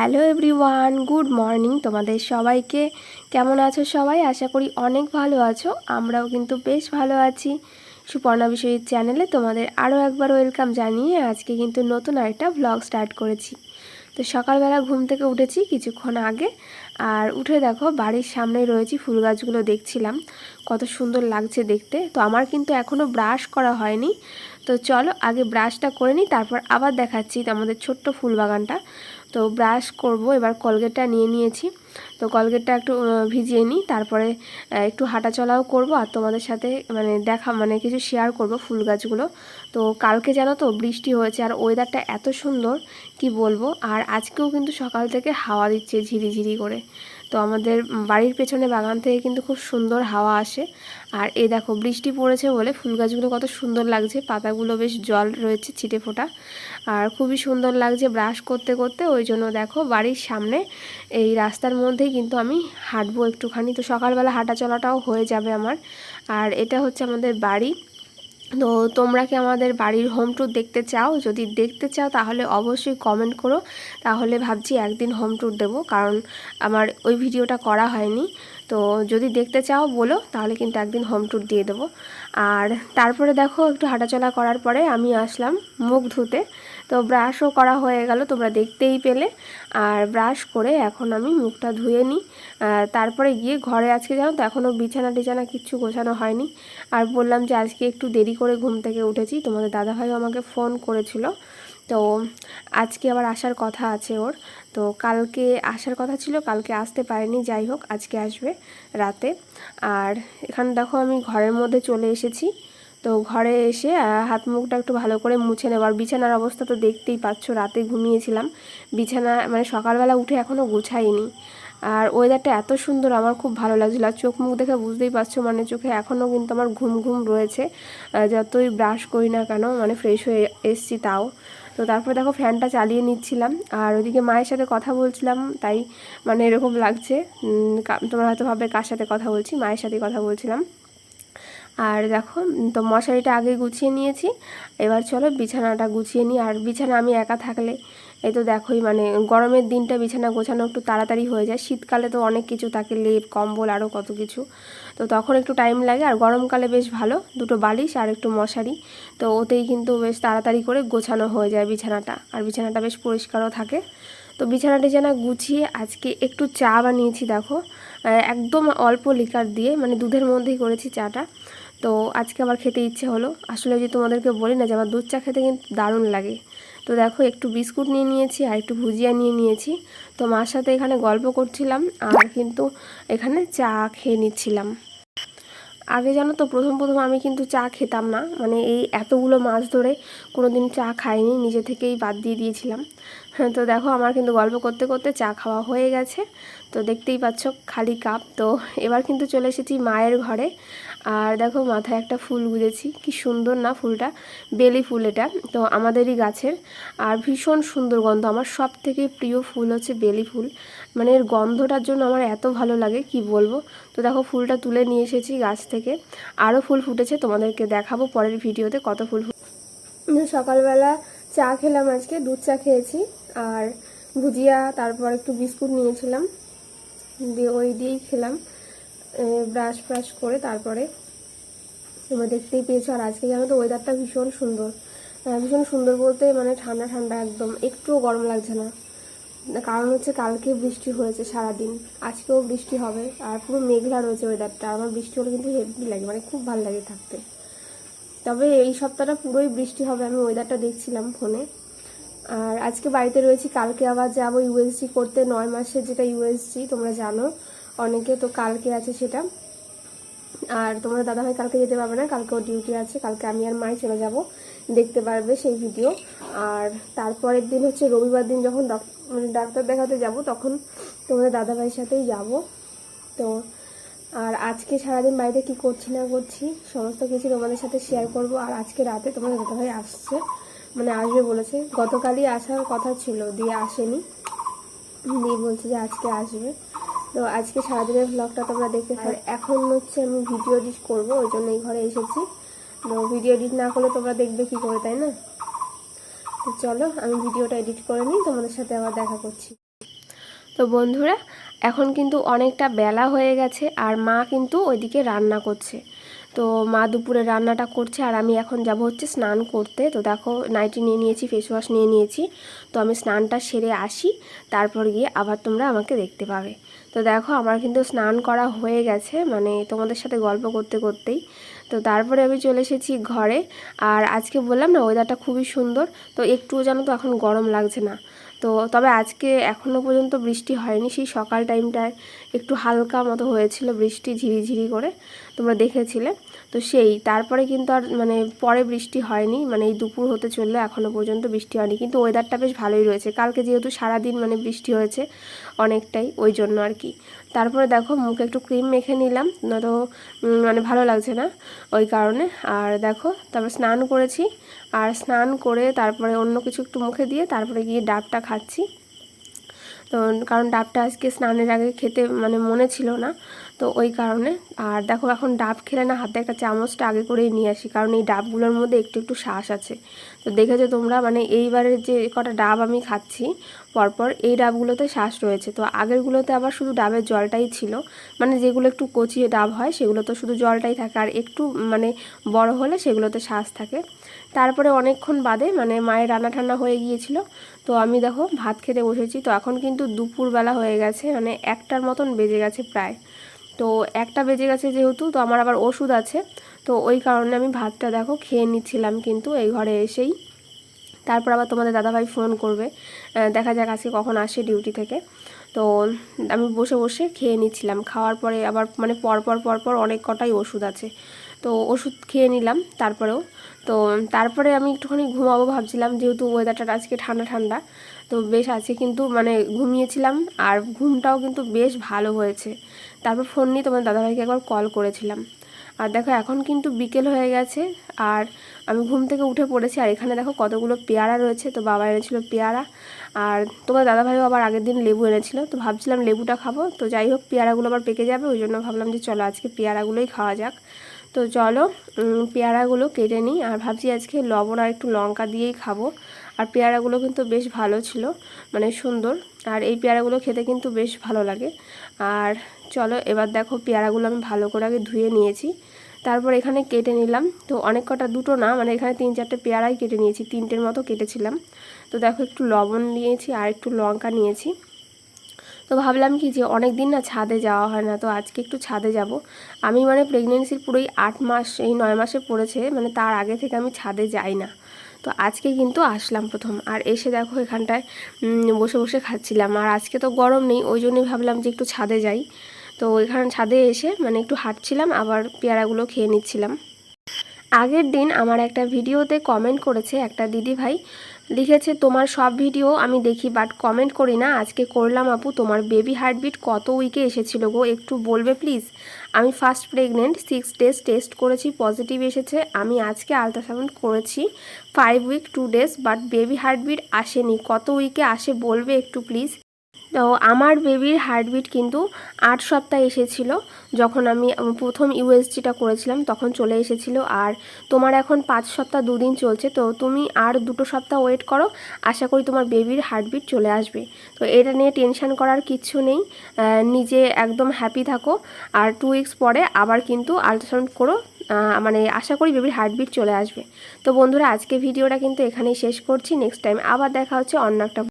Hello everyone, good morning. তোমাদের সবাইকে কেমন আছো সবাই? আশা করি অনেক ভালো আছো, আমরাও কিন্তু বেশ ভালো আছি। সুপর্ণা বিষয়ের চ্যানেলে তোমাদের আরও একবার ওয়েলকাম জানিয়ে আজকে কিন্তু নতুন আরেকটা ব্লগ স্টার্ট করেছি। তো সকালবেলা ঘুম থেকে উঠেছি কিছুক্ষণ আগে, আর উঠে দেখো বাড়ির সামনেই রয়েছি ফুল গাছগুলো দেখছিলাম, কত সুন্দর লাগছে দেখতে। তো আমার কিন্তু এখনও ব্রাশ করা হয়নি। তো চলো আগে ব্রাশটা করে নিই, তারপর আবার দেখাচ্ছি আমাদের ছোট্ট ফুল বাগানটা। তো ব্রাশ করব, এবার কলগেটটা নিয়ে নিয়েছি। তো কলগেটটা একটু ভিজিয়ে নিই, তারপরে একটু হাঁটা চলাও করব, আর তোমাদের সাথে মানে দেখা মানে কিছু শেয়ার করব ফুল গাছগুলো। তো কালকে জানো তো বৃষ্টি হয়েছে, আর ওয়েদারটা এত সুন্দর, কি বলব? আর আজকেও কিন্তু সকাল থেকে হাওয়া দিচ্ছে ঝিরিঝিরি করে। তো আমাদের বাড়ির পেছনে বাগান থেকে কিন্তু খুব সুন্দর হাওয়া আসে। আর এই দেখো, বৃষ্টি পড়েছে বলে ফুল গাছগুলো কত সুন্দর লাগছে, পাতাগুলো বেশ জল রয়েছে ছিটে ফোটা। আর খুবই সুন্দর লাগছে ব্রাশ করতে করতে, ওই জন্য দেখো বাড়ির সামনে এই রাস্তার মধ্যেই কিন্তু আমি হাঁটবো একটুখানি। তো সকালবেলা হাঁটা চলাটাও হয়ে যাবে আমার। আর এটা হচ্ছে আমাদের বাড়ি। তো তোমরা কি আমাদের বাড়ির হোম ট্যুর দেখতে চাও? যদি দেখতে চাও, তাহলে অবশ্যই কমেন্ট করো। তাহলে ভাবছি একদিন হোম ট্যুর দেবো, কারণ আমার ওই ভিডিওটা করা হয়নি। তো যদি দেখতে চাও বলো, তাহলে কিন্তু একদিন হোম ট্যুর দিয়ে দেবো। আর তারপরে দেখো, একটু হাঁটাচলা করার পরে আমি আসলাম মুখ ধুতে। তো ব্রাশও করা হয়ে গেল, তোমরা দেখতেই পেলে। আর ব্রাশ করে এখন আমি মুখটা ধুয়ে নিই। তারপরে গিয়ে ঘরে আজকে জানো তো, এখনও বিছানা টিছানা কিচ্ছু গোছানো হয়নি। আর বললাম যে আজকে একটু দেরি করে ঘুম থেকে উঠেছি, তোমাদের দাদাভাইও আমাকে ফোন করেছিল। তো আজকে আবার আসার কথা আছে ওর। তো কালকে আসার কথা ছিল, কালকে আসতে পারেনি, যাই হোক আজকে আসবে রাতে। আর এখানে দেখো আমি ঘরের মধ্যে চলে এসেছি। তো ঘরে এসে হাত মুখটা একটু ভালো করে মুছে নেবার বিছানার অবস্থা তো দেখতেই পাচ্ছ, রাতে ঘুমিয়েছিলাম। বিছানা মানে সকালবেলা উঠে এখনও গুছাইনি। আর ওয়েদারটা এত সুন্দর, আমার খুব ভালো লাগছিল। আর চোখ মুখ দেখে বুঝতেই পারছ মানে চোখে এখনও কিন্তু আমার ঘুম ঘুম রয়েছে। যতই ব্রাশ করি না কেন মানে ফ্রেশ হয়ে এসছি তাও। তো তারপর দেখো ফ্যানটা চালিয়ে নিচ্ছিলাম। আর ওদিকে মায়ের সাথে কথা বলছিলাম, তাই মানে এরকম লাগছে। তোমার হয়তো ভাবে কার সাথে কথা বলছি, মায়ের সাথে কথা বলছিলাম। আর দেখো তো মশারিটা আগে গুছিয়ে নিয়েছি। এবার চলো বিছানাটা গুছিয়ে নিই। আর বিছানা আমি একা থাকলে এই তো দেখোই মানে গরমের দিনটা বিছানা গোছানো একটু তাড়াতাড়ি হয়ে যায়। শীতকালে তো অনেক কিছু থাকে, লেপ, কম্বল আরও কত কিছু। তো তখন একটু টাইম লাগে, আর গরমকালে বেশ ভালো, দুটো বালিশ আর একটু মশারি। তো ওতেই কিন্তু বেশ তাড়াতাড়ি করে গোছানো হয়ে যায় বিছানাটা, আর বিছানাটা বেশ পরিষ্কারও থাকে। তো বিছানা টিছানা গুছিয়ে আজকে একটু চা বানিয়েছি, দেখো। একদম অল্প লিকার দিয়ে মানে দুধের মধ্যেই করেছি চাটা। তো আজকে আবার খেতে ইচ্ছে হলো। আসলে যে তোমাদেরকে বলি না যে, আমার দুধ চা খেতে কিন্তু দারুণ লাগে। তো দেখো, একটু বিস্কুট নিয়ে নিয়েছি আর একটু ভুজিয়া নিয়ে নিয়েছি। তো মার সাথে এখানে গল্প করছিলাম আর কিন্তু এখানে চা খেয়ে নিচ্ছিলাম। আগে জানো তো, প্রথম প্রথম আমি কিন্তু চা খেতাম না। মানে এই এতগুলো মাছ ধরে কোনো দিন চা খাইনি, নিজে থেকেই বাদ দিয়ে দিয়েছিলাম। হ্যাঁ তো দেখো, আমার কিন্তু গল্প করতে করতে চা খাওয়া হয়ে গেছে। তো দেখতেই পাচ্ছ, খালি কাপ। তো এবার কিন্তু চলে এসেছি মায়ের ঘরে। আর দেখো মাথায় একটা ফুল গুঁজেছি কি সুন্দর না ফুলটা? বেলি ফুল এটা। তো আমাদেরই গাছের। আর ভীষণ সুন্দর গন্ধ। আমার সব থেকে প্রিয় ফুল হচ্ছে বেলি ফুল। মানে এর গন্ধটার জন্য আমার এত ভালো লাগে, কি বলব? তো দেখো ফুলটা তুলে নিয়ে এসেছি গাছ থেকে। আরও ফুল ফুটেছে, তোমাদেরকে দেখাবো পরের ভিডিওতে কত ফুল সকালবেলা চা খেলাম আজকে, দুধ চা খেয়েছি। আর ভুজিয়া, তারপর একটু বিস্কুট নিয়েছিলাম। দিয়ে ওই দিয়েই খেলাম। ব্রাশ ফ্রাশ করে তারপরে তোমরা দেখতেই পেয়েছ, আর আজকে জানো তো ওয়েদারটা ভীষণ সুন্দর। ভীষণ সুন্দর বলতে মানে ঠান্ডা ঠান্ডা একদম, একটুও গরম লাগছে না। কারণ হচ্ছে কালকে বৃষ্টি হয়েছে সারাদিন, আজকেও বৃষ্টি হবে, আর পুরো মেঘলা রয়েছে ওয়েদারটা আমার বৃষ্টি হলে কিন্তু হেভি লাগে মানে খুব ভালো লাগে থাকতে। তবে এই সপ্তাহটা পুরোই বৃষ্টি হবে, আমি ওয়েদারটা দেখছিলাম ফোনে আর আজকে বাড়িতে রয়েছি, কালকে আবার যাব ইউএসজি করতে, নয় মাসের যেটা ইউএসজি তোমরা জানো। অনেকে তো কালকে আছে সেটা। আর তোমরা দাদাভাই কালকে যেতে পারবে না কালকে ওর ডিউটি আছে, কালকে আমি আর মাই চলে যাব, দেখতে পারবে সেই ভিডিও আর তারপরের দিন হচ্ছে রবিবার দিন যখন মানে ডাক্তার দেখাতে যাব, তখন তোমাদের দাদাভাইয়ের সাথেই যাব। তো আর আজকে সারাদিন বাড়িতে কি করছি না করছি, সমস্ত কিছু তোমাদের সাথে শেয়ার করব। আর আজকে রাতে তোমাদের দাদাভাই আসছে মানে আসবে বলেছে। গতকালই আসার কথা ছিল, দিয়ে আসেনি। দিয়ে বলছে যে আজকে আসবে। তো আজকে সারাদিনের ব্লগটা তোমরা দেখতে আর এখন হচ্ছে আমি ভিডিও এডিট করব ওই জন্য এই ঘরে এসেছি। তো ভিডিও এডিট না করলে তোমরা দেখবে কি করে তাই না? তো চলো আমি ভিডিওটা এডিট করে নিই তোমাদের সাথে আবার দেখা করছি। তো বন্ধুরা এখন কিন্তু অনেকটা বেলা হয়ে গেছে আর মা কিন্তু ওইদিকে রান্না করছে। তো মা দুপুরে রান্নাটা করছে আর আমি এখন যাব হচ্ছে স্নান করতে। তো দেখো নাইটি নিয়ে নিয়েছি ফেস ওয়াশ নিয়ে নিয়েছি। তো আমি স্নানটা সেরে আসি তারপর গিয়ে আবার তোমরা আমাকে দেখতে পাবে। তো দেখো আমার কিন্তু স্নান করা হয়ে গেছে মানে তোমাদের সাথে গল্প করতে করতেই। তো তারপরে আমি চলে এসেছি ঘরে, আর আজকে বললাম না ওয়েদারটা খুবই সুন্দর, তো একটুও যেন তো এখন গরম লাগছে না। তো তবে আজকে এখনও পর্যন্ত বৃষ্টি হয়নি, সেই সকাল টাইমটায় একটু হালকা মতো হয়েছিল বৃষ্টি ঝিরিঝিরি করে। তোমরা দেখেছিলে। তো সেই, তারপরে কিন্তু আর মানে পরে বৃষ্টি হয়নি মানে এই দুপুর হতে চলল এখনও পর্যন্ত বৃষ্টি হয়নি। কিন্তু ওয়েদারটা বেশ ভালোই রয়েছে। কালকে যেহেতু সারাদিন মানে বৃষ্টি হয়েছে অনেকটাই, ওই জন্য আর কি। তারপরে দেখো, মুখে একটু ক্রিম মেখে নিলাম না তো মানে ভালো লাগছে না ওই কারণে। আর দেখো, তারপর স্নান করেছি। আর স্নান করে তারপরে অন্য কিছু একটু মুখে দিয়ে তারপরে গিয়ে ডাবটা খাচ্ছি। তো কারণ ডাবটা আজকে স্নানের আগে খেতে মানে মনে ছিল না, তো ওই কারণে। আর দেখো এখন ডাব খেলে না হাতে একটা চামচটা আগে করেই নিয়ে আসি, কারণ এই ডাবগুলোর মধ্যে একটু একটু শ্বাস আছে। তো দেখেছ তোমরা? মানে এইবারের যে কটা ডাব আমি খাচ্ছি, পরপর এই ডাবগুলোতে শ্বাস রয়েছে। তো আগেরগুলোতে আবার শুধু ডাবের জলটাই ছিল। মানে যেগুলো একটু কচিয়ে ডাব হয় সেগুলো তো শুধু জলটাই থাকে। আর একটু মানে বড় হলে সেগুলোতে শ্বাস থাকে। তারপরে অনেকক্ষণ বাদে মানে মায়ের রান্না ঠান্না হয়ে গিয়েছিল। তো আমি দেখো ভাত খেতে বসেছি। তো এখন কিন্তু দুপুরবেলা হয়ে গেছে মানে একটার মতন বেজে গেছে প্রায়। তো একটা বেজে গেছে যেহেতু, তো আমার আবার ওষুধ আছে। তো ওই কারণে আমি ভাতটা দেখো খেয়ে নিচ্ছিলাম কিন্তু এই ঘরে এসেই। তারপর আবার তোমাদের দাদাভাই ফোন করবে। দেখা যাক আজকে কখন আসে ডিউটি থেকে। তো আমি বসে বসে খেয়ে নিচ্ছিলাম। খাওয়ার পরে আবার মানে পরপর পরপর অনেক কটাই ওষুধ আছে। তো ওষুধ খেয়ে নিলাম তারপরেও। তো তারপরে আমি একটুখানি ঘুমাবো ভাবছিলাম, যেহেতু ওয়েদারটা আজকে ঠান্ডা ঠান্ডা, তো বেশ আছে কিন্তু মানে ঘুমিয়েছিলাম আর ঘুমটাও কিন্তু বেশ ভালো হয়েছে। তারপর ফোন নিয়ে তোমার দাদাভাইকে একবার কল করেছিলাম। আর দেখো, এখন কিন্তু বিকেল হয়ে গেছে আর আমি ঘুম থেকে উঠে পড়েছি। আর এখানে দেখো কতগুলো পেয়ারা রয়েছে। তো বাবা এনেছিল পেয়ারা। আর তোমার দাদাভাইও আবার আগের দিন লেবু এনেছিল। তো ভাবছিলাম লেবুটা খাব। তো যাই হোক, পেয়ারাগুলো আবার পেকে যাবে। ওই জন্য ভাবলাম যে চলো আজকে পেয়ারাগুলোই খাওয়া যাক। তো চলো পেয়ারাগুলো কেটে নিই। আর ভাবছি আজকে লবণ আর একটু লঙ্কা দিয়েই খাব। আর পেয়ারাগুলো কিন্তু বেশ ভালো ছিল মানে সুন্দর। আর এই পেয়ারাগুলো খেতে কিন্তু বেশ ভালো লাগে। আর চলো এবার দেখো পেয়ারাগুলো আমি ভালো করে আগে ধুয়ে নিয়েছি। তারপর এখানে কেটে নিলাম। তো অনেক কটা দুটো না মানে এখানে তিন চারটে পেয়ারাই কেটে নিয়েছি, তিনটের মতো কেটেছিলাম। তো দেখো একটু লবণ নিয়েছি আর একটু লঙ্কা নিয়েছি। তো ভাবলাম কি যে অনেক দিন না ছাদে যাওয়া হয় না, তো আজকে একটু ছাদে যাব। আমি মানে প্রেগনেন্সির পুরোই আট মাস, এই নয় মাসে পড়েছে মানে তার আগে থেকে আমি ছাদে যাই না। তো আজকে কিন্তু আসলাম প্রথম। আর এসে দেখো এখানটায় বসে বসে খাচ্ছিলাম। আর আজকে তো গরম নেই, ওই জন্যই ভাবলাম যে একটু ছাদে যাই। তো এখানে ছাদে এসে মানে একটু হাঁটছিলাম, আবার পেয়ারাগুলো খেয়ে নিচ্ছিলাম। আগের দিন আমার একটা ভিডিওতে কমেন্ট করেছে একটা দিদি ভাই লিখেছে, তোমার সব ভিডিও আমি দেখি বাট কমেন্ট করি না। আজকে করলাম আপু, তোমার বেবি হার্টবিট কত উইকে এসেছিল গো, একটু বলবে প্লিজ আমি first pregnant six days test করেছি পজিটিভ এসেছে। আমি আজকে আলট্রাসাউন্ড করেছি five week two days but baby heartbeat আসেনি। কত উইকে আসে বলবে একটু প্লিজ তো আমার বেবির হার্টবিট কিন্তু আট সপ্তাহ এসেছিল। যখন আমি প্রথম ইউএসজিটা করেছিলাম, তখন চলে এসেছিল। আর তোমার এখন পাঁচ সপ্তাহ দুদিন চলছে, তো তুমি আর দুটো সপ্তাহ ওয়েট করো। আশা করি তোমার বেবির হার্টবিট চলে আসবে। তো এটা নিয়ে টেনশন করার কিচ্ছু নেই। নিজে একদম হ্যাপি থাকো। আর টু উইকস পরে আবার কিন্তু আলট্রাসাউন্ড করো। মানে আশা করি বেবির হার্টবিট চলে আসবে। তো বন্ধুরা, আজকে ভিডিওটা কিন্তু এখানেই শেষ করছি। নেক্সট টাইম আবার দেখা হচ্ছে অন্য একটা